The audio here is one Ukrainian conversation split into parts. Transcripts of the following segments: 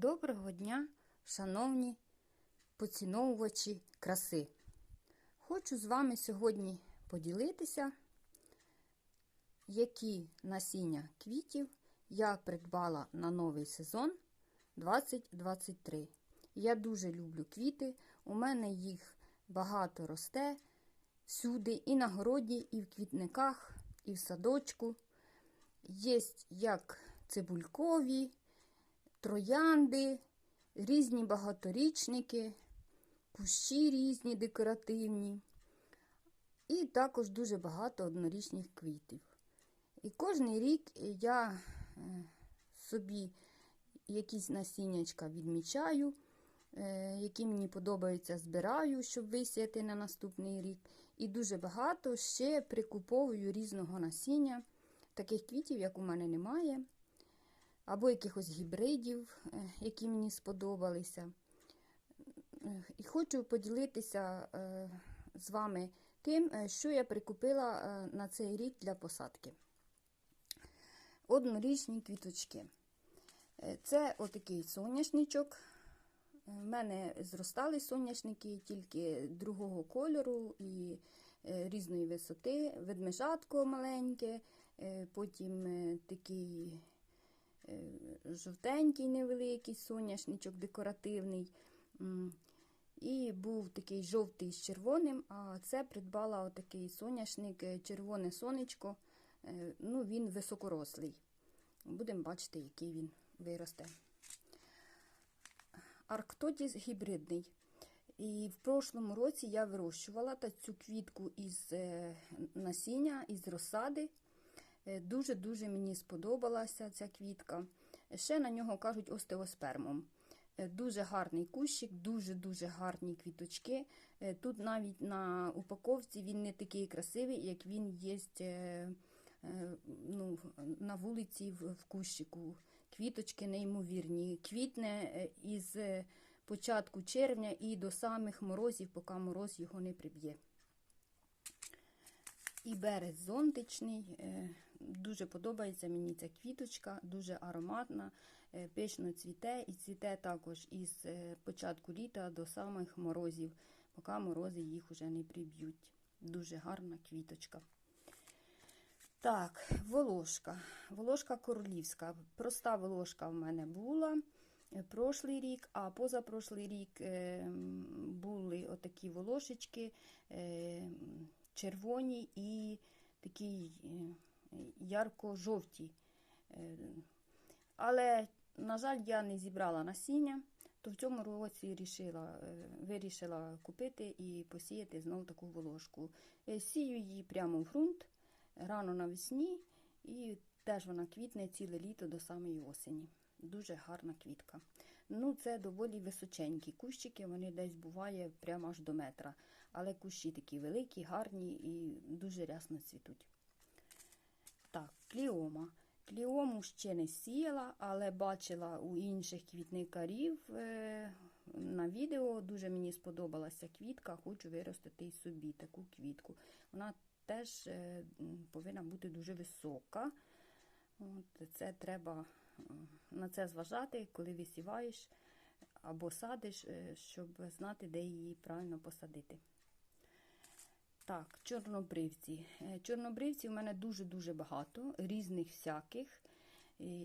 Доброго дня, шановні поціновувачі краси. Хочу з вами сьогодні поділитися, які насіння квітів я придбала на новий сезон 2023. Я дуже люблю квіти, у мене їх багато росте всюди, і на городі, і в квітниках, і в садочку. Є як цибулькові, троянди, різні багаторічники, кущі різні декоративні, і також дуже багато однорічних квітів. І кожен рік я е, собі якісь насіннячка відмічаю, е, які мені подобаються, збираю, щоб висіяти на наступний рік. І дуже багато ще прикуповую різного насіння, таких квітів, як у мене немає або якихось гібридів, е, які мені сподобалися. Е, І хочу поділитися е, з вами тим, що я прикупила на цей рік для посадки. Однорічні квіточки. Це отакий соняшничок. У мене зростали соняшники тільки другого кольору і різної висоти, ведмежатко маленьке, потім такий жовтенький невеликий соняшничок декоративний. І був такий жовтий з червоним, а це придбала отакий соняшник, червоне сонечко. Ну, Він високорослий. Будемо бачити, який він виросте. Арктотіс гібридний. І в прошлому році я вирощувала цю квітку із насіння, із розсади. Дуже-дуже мені сподобалася ця квітка. Ще на нього кажуть остеоспермом. Дуже гарний кущик, дуже-дуже гарні квіточки. Тут навіть на упаковці він не такий красивий, як він є ну, на вулиці в кущику. Квіточки неймовірні. Квітне із початку червня і до самих морозів, поки мороз його не приб'є. І берез зонтичний. Дуже подобається мені ця квіточка, дуже ароматна, пишно цвіте і цвіте також із початку літа до самих морозів, поки морози їх вже не приб'ють. Дуже гарна квіточка. Так, волошка. Волошка королівська. Проста волошка в мене була прошлий рік, а позапрошлий рік були отакі волошечки червоні і такі ярко-жовті. Але, на жаль, я не зібрала насіння, то в цьому році рішила, вирішила купити і посіяти знову таку волошку. Сію її прямо в ґрунт рано навесні, і теж вона квітне ціле літо до самої осені. Дуже гарна квітка. Ну, це доволі височенькі кущики, вони десь буває прямо аж до метра. Але кущі такі великі, гарні і дуже рясно цвітуть. Кліома. Кліому ще не сіяла, але бачила у інших квітникарів на відео. Дуже мені сподобалася квітка, хочу виростити і собі таку квітку. Вона теж повинна бути дуже висока. От, Це треба на це зважати, коли висіваєш або садиш, щоб знати, де її правильно посадити. Так, чорнобривці. Чорнобривці у мене дуже-дуже багато, різних всяких.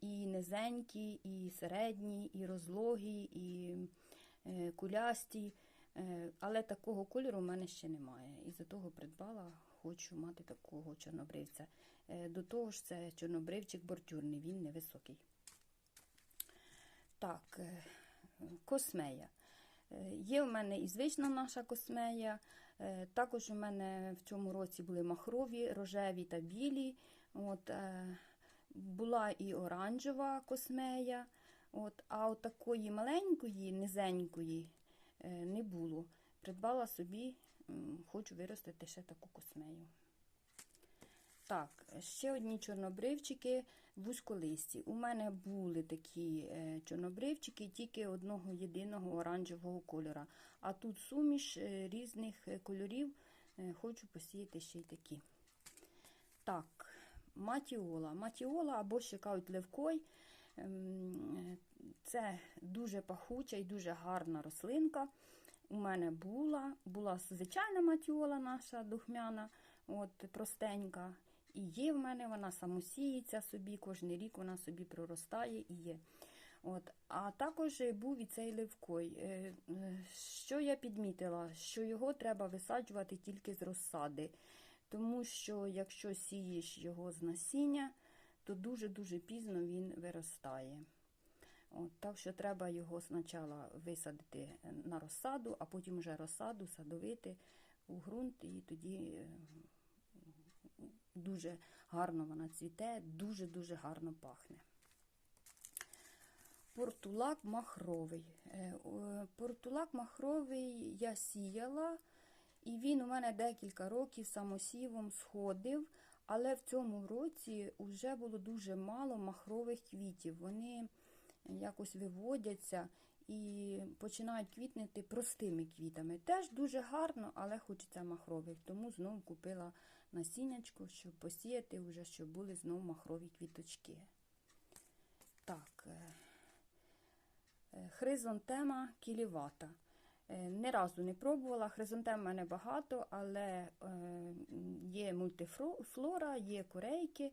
І низенькі, і середні, і розлогі, і кулясті. Але такого кольору у мене ще немає. І за того придбала, хочу мати такого чорнобривця. До того ж, це чорнобривчик бордюрний, він невисокий. Так, космея. Є в мене і звична наша космея. Також у мене в цьому році були махрові, рожеві та білі. От, Була і оранжева космея. От, А от такої маленької, низенької не було. Придбала собі, хочу виростити ще таку космею. Так, ще одні чорнобривчики вузьколисті. У мене були такі чорнобривчики, тільки одного єдиного оранжевого кольора. А тут суміш різних кольорів, хочу посіяти ще й такі. Так, матіола. Матіола або ще кажуть левкой. Це дуже пахуча і дуже гарна рослинка. У мене була, була звичайна матіола наша духмяна, от простенька. І є в мене, вона самосіється собі, кожен рік вона собі проростає і є. От. А також був і цей ливкой. Е, е, Що я підмітила? Що його треба висаджувати тільки з розсади. Тому що якщо сієш його з насіння, то дуже-дуже пізно він виростає. От, так що треба його спочатку висадити на розсаду, а потім вже розсаду садовити у ґрунт, і тоді е, дуже гарно вона цвіте, дуже-дуже гарно пахне. Портулак махровий. Е, Портулак махровий я сіяла, і він у мене декілька років самосівом сходив, але в цьому році вже було дуже мало махрових квітів. Вони якось виводяться і починають квітнути простими квітами. Теж дуже гарно, але хочеться махрових. Тому знову купила насіннячко, щоб посіяти, вже, щоб були знову махрові квіточки. Так, е, е, кілівата. Е, Ні разу не пробувала. Хризантем в мене багато, але е, є мультифлора, є корейки.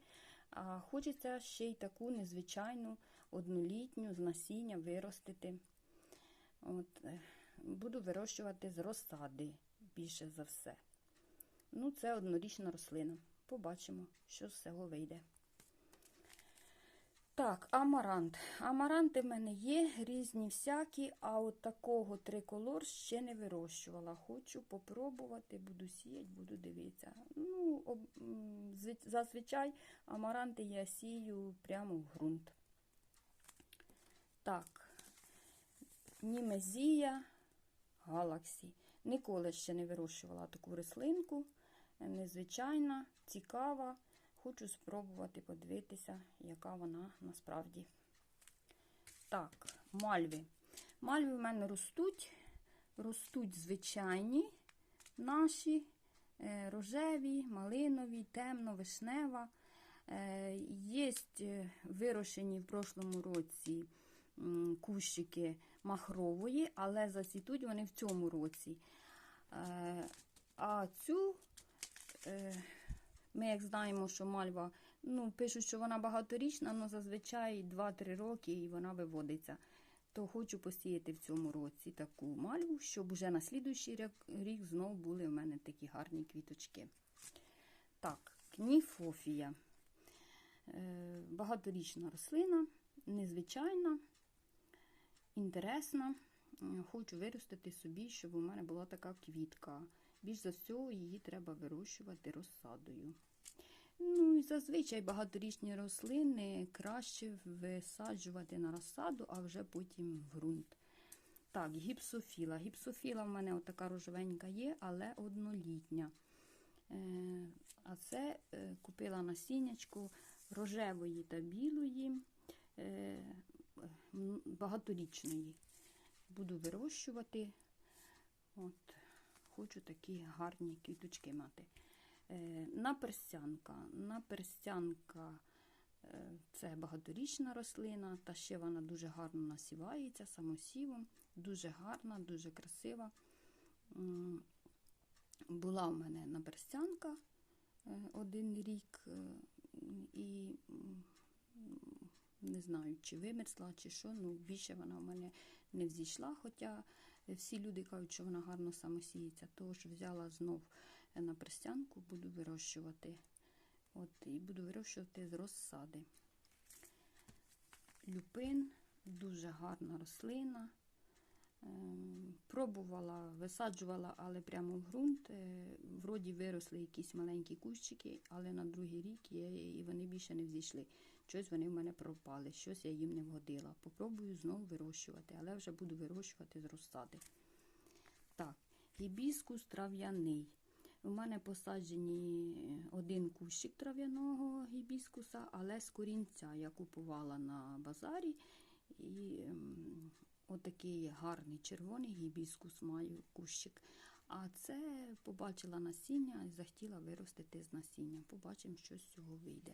А хочеться ще й таку незвичайну однолітню з насіння виростити. От, буду вирощувати з розсади більше за все. Ну, це однорічна рослина. Побачимо, що з цього вийде. Так, амарант. Амаранти в мене є, різні всякі, а от такого триколор ще не вирощувала. Хочу попробувати, буду сіяти, буду дивитися. Ну, зазвичай амаранти я сію прямо в ґрунт. Так, Німезія Галаксі. Ніколи ще не вирощувала таку рослинку. Е, Незвичайна, цікава. Хочу спробувати подивитися, яка вона насправді. Так, мальви. Мальви в мене ростуть. Ростуть звичайні наші, е, рожеві, малинові, темно-вишнева. Е, Є вирощені в прошлому році кущики махрової, але зацвітуть вони в цьому році. Е, А цю, е, ми як знаємо, що мальва, ну, пишуть, що вона багаторічна, але зазвичай 2-3 роки і вона виводиться. То хочу посіяти в цьому році таку мальву, щоб уже на слідуючий рік, рік знов були в мене такі гарні квіточки. Так, кніфофія. Е, Багаторічна рослина, незвичайна, інтересна. Хочу виростити собі, щоб у мене була така квітка. Більш за всього її треба вирощувати розсадою. Ну і зазвичай багаторічні рослини краще висаджувати на розсаду, а вже потім в ґрунт. Так, гіпсофіла. Гіпсофіла в мене отака рожевенька є, але однолітня. Е, А це е, купила насіннячку рожевої та білої, е, багаторічної. Буду вирощувати. От, хочу такі гарні квіточки мати. Е, Наперстянка. Наперстянка е, це багаторічна рослина, та ще вона дуже гарно насівається самосівом. Дуже гарна, дуже красива. Була в мене наперстянка е, один рік, і не знаю, чи вимерзла, чи що, ну більше вона в мене не взійшла, хоча всі люди кажуть, що вона гарно самосіється. Тож взяла знов на перстянку, буду вирощувати. От, і буду вирощувати з розсади. Люпин дуже гарна рослина. Ем, Пробувала, висаджувала, але прямо в ґрунт. Е, Вроді виросли якісь маленькі кущики, але на другий рік є, і вони більше не взійшли. Щось вони в мене пропали, щось я їм не вгодила. Попробую знову вирощувати, але вже буду вирощувати з розсади. Так, гібіскус трав'яний. У мене посаджені один кущик трав'яного гібіскуса, але з корінця я купувала на базарі. І ем, отакий гарний червоний гібіскус маю кущик. А це побачила насіння і захотіла виростити з насіння. Побачимо, що з цього вийде.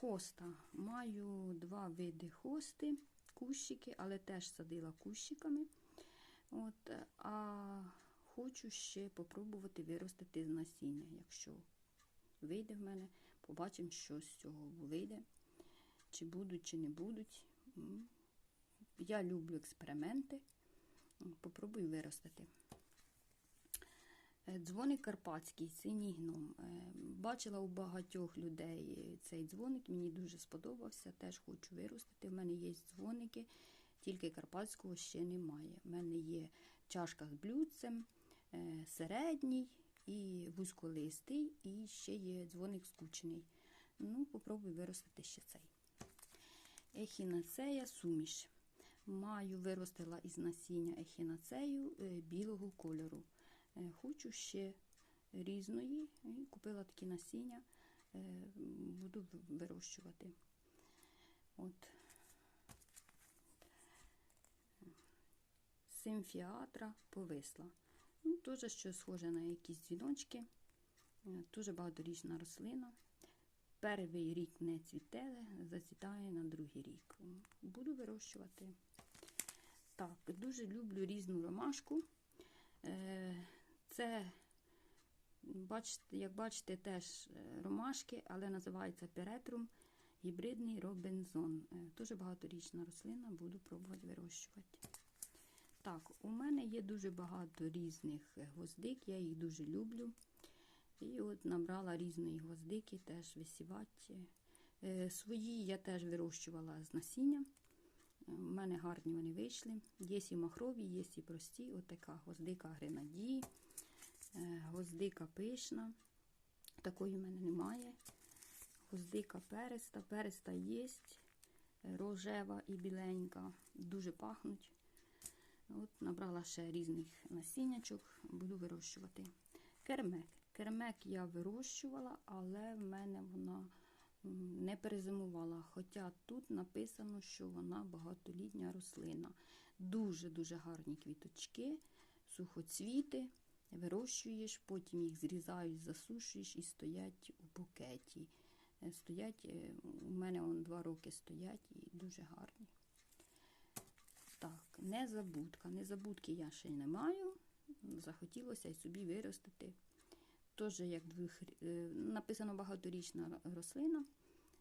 Хоста. Маю два види хости. кущики, але теж садила кущиками. От, е, а хочу ще попробувати виростити з насіння, якщо вийде в мене, побачимо, що з цього вийде, чи будуть, чи не будуть. Я люблю експерименти. Попробую виростити. Е, Дзвоник карпатський, синій гном. Е, Бачила у багатьох людей цей дзвоник, мені дуже сподобався, теж хочу виростити. У мене є дзвоники, тільки карпатського ще немає. У мене є чашка з блюдцем, е, середній і вузьколистий, і ще є дзвоник скучений. Ну, попробую виростити ще цей. Ехінацея суміш. Маю виростила із насіння ехінацею е, білого кольору. Е, Хочу ще різної. І купила такі насіння. Е, Буду вирощувати. От. Симфіатра повисла. Ну, теж щось схоже на якісь дзвіночки. Е, Дуже багаторічна рослина. Перший рік не цвіте, зацвітає на другий рік. Буду вирощувати. Так, дуже люблю різну ромашку. Е, Це, як бачите, теж е, ромашки, але називається перетрум, гібридний робензон. Е, Дуже багаторічна рослина, буду пробувати вирощувати. Так, у мене є дуже багато різних гвоздик, я їх дуже люблю. І от набрала різної гвоздики, теж висівати. Е, Свої я теж вирощувала з насіння. У мене гарні вони вийшли. Є і махрові, є і прості. От така гвоздика гренадії, е, гвоздика пишна. Такої в мене немає. Гвоздика переста, переста є, рожева і біленька, дуже пахнуть. От Набрала ще різних насіннячок, буду вирощувати. Кермек. Кермек я вирощувала, але в мене вона не перезимувала. Хоча тут написано, що вона багатолітня рослина. Дуже-дуже гарні квіточки, сухоцвіти. Вирощуєш, потім їх зрізаєш, засушуєш і стоять у букеті. Е, Стоять, е, у мене он два роки стоять і дуже гарні. Так, незабудка. Незабудки я ще не маю. Захотілося й собі виростити. Теж як двох, е, написано багаторічна рослина.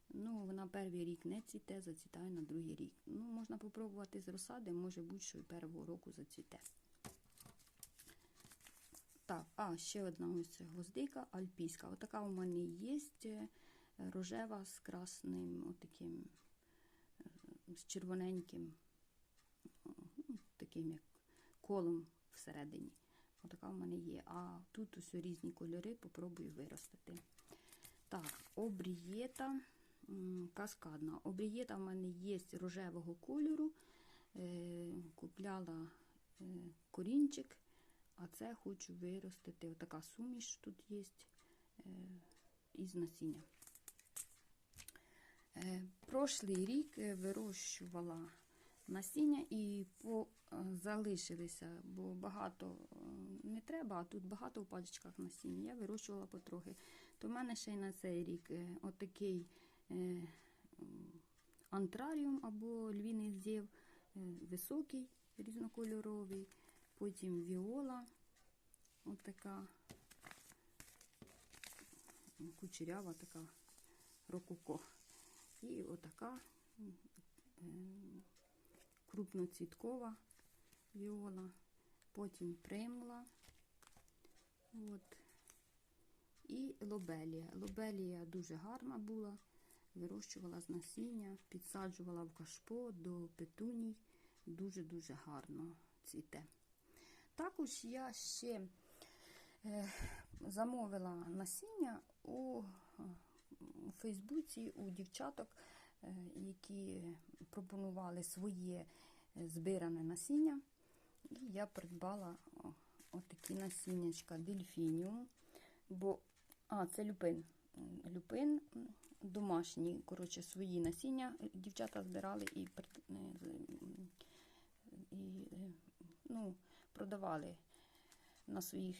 Ну, вона перший рік не цвіте, зацвітає на другий рік. Ну, можна попробувати з розсади, може бути, що і першого року зацвіте. Так, а ще одна ось гвоздика альпійська. Отака у мене є е, рожева з красним, отаким, е, з червоненьким, ну, таким як колом всередині. Отака у мене є. А тут ось різні кольори, попробую виростити. Так, обрієта каскадна. Обрієта в мене є рожевого кольору. Е, Купляла корінчик, а це хочу виростити. Отака суміш тут є е, із насіння. Е, Прошлий рік е, вирощувала насіння і залишилися, бо багато не треба, а тут багато в пачечках насіння. Я вирощувала потрохи. То в мене ще й на цей рік отакий антраріум або львіний зів, е, високий, різнокольоровий, потім віола, отака кучерява така рококо. І отака е, крупноцвіткова віола, потім примла. От. І лобелія. Лобелія дуже гарна була. Вирощувала з насіння, підсаджувала в кашпо до петуній. Дуже-дуже гарно цвіте. Також я ще е, замовила насіння у, Фейсбуці у дівчаток, е, які пропонували своє збиране насіння. І я придбала отакі насіннячка дельфініум. Бо, а, це люпин. Люпин м, домашній, коротше, свої насіння дівчата збирали і, е, і ну, продавали на своїх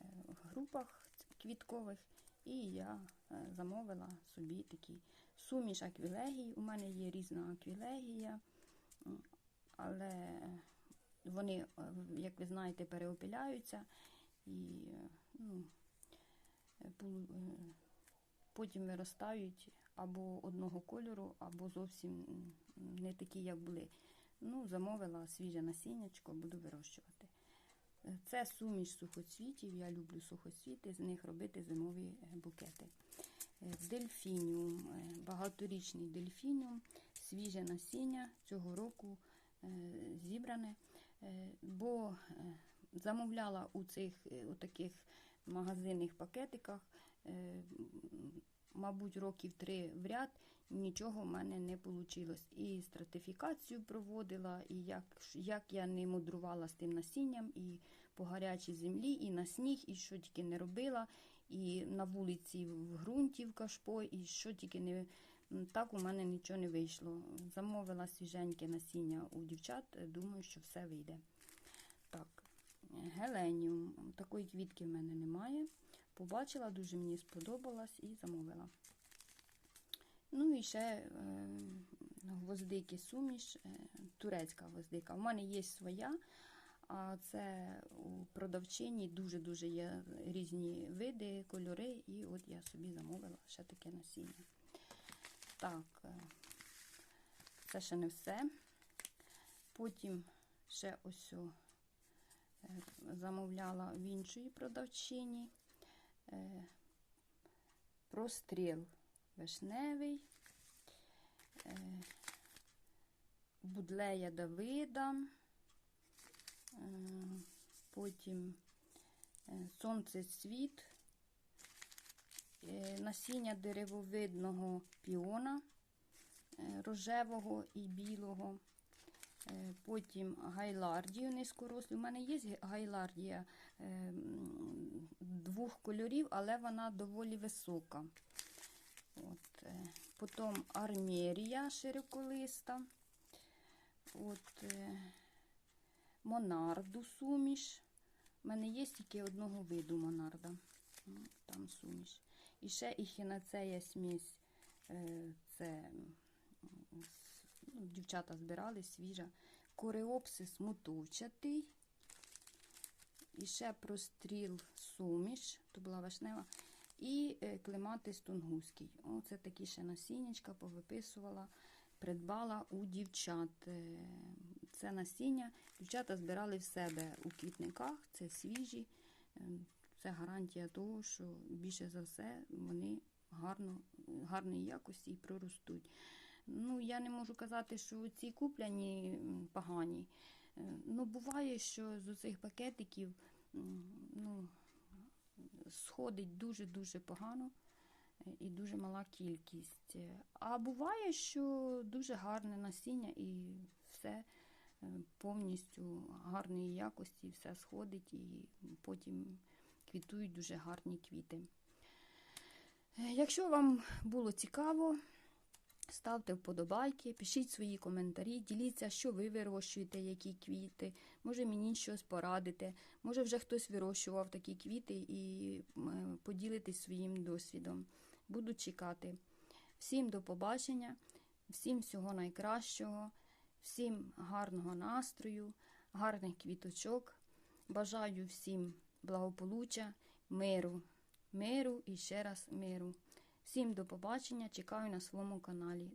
е, групах квіткових. І я е, замовила собі такий суміш аквілегій. У мене є різна аквілегія. але вони, е, як ви знаєте, переопиляються і ну, потім виростають або одного кольору, або зовсім не такі, як були. Ну, замовила свіже насіннячко, буду вирощувати. Це суміш сухоцвітів. Я люблю сухоцвіти, з них робити зимові е, букети. Е, Дельфініум, е, багаторічний дельфініум, свіже насіння цього року зібране, бо замовляла у цих у таких магазинних пакетиках, мабуть, років три в ряд, нічого в мене не вийшло. І стратифікацію проводила, і як, як я не мудрувала з тим насінням, і по гарячій землі, і на сніг, і що тільки не робила, і на вулиці в ґрунті в кашпо, і що тільки не. Так у мене нічого не вийшло. Замовила свіженьке насіння у дівчат, е, думаю, що все вийде. Так, геленіум. Такої квітки в мене немає. Побачила, дуже мені сподобалась і замовила. Ну і ще е, гвоздики суміш, е, турецька гвоздика. У мене є своя, а це у продавчині дуже-дуже є різні види, кольори, і от я собі замовила ще таке насіння. Так, е, це ще не все. Потім ще ось замовляла в іншої продавчині. Простріл вишневий, е, будлея Давида, е, потім е, сонцецвіт, е, насіння деревовидного піона рожевого і білого. Потім гайлардію низькорослі. У мене є гайлардія двох кольорів, але вона доволі висока. От, е, потім армерія широколиста. От, е, монарду суміш. У мене є тільки одного виду монарда. Ну, Там суміш. І ще іхінацея смесь. е, Це ну, дівчата збирали свіжа. Кореопсис мотовчатий. І ще простріл суміш, то була вишнева. І е, клематис тунгуський. Оце такі ще насіннячка повиписувала, придбала у дівчат. Е, Це насіння. Дівчата збирали в себе у квітниках, це свіжі. Е, Це гарантія того, що більше за все вони гарно, гарної якості і проростуть. Ну, я не можу казати, що ці купляні погані. Ну, буває, що з цих пакетиків ну, сходить дуже-дуже погано е, і дуже мала кількість. А буває, що дуже гарне насіння і все е, повністю гарної якості, все сходить і потім квітують дуже гарні квіти. Е, Якщо вам було цікаво, ставте вподобайки, пишіть свої коментарі, діліться, що ви вирощуєте, які квіти. Може мені щось порадите, може вже хтось вирощував такі квіти і м, поділитесь своїм досвідом. Буду чекати. Всім до побачення, всім всього найкращого, всім гарного настрою, гарних квіточок. Бажаю всім благополуччя, миру, миру і ще раз миру. Всім до побачення, чекаю на своєму каналі.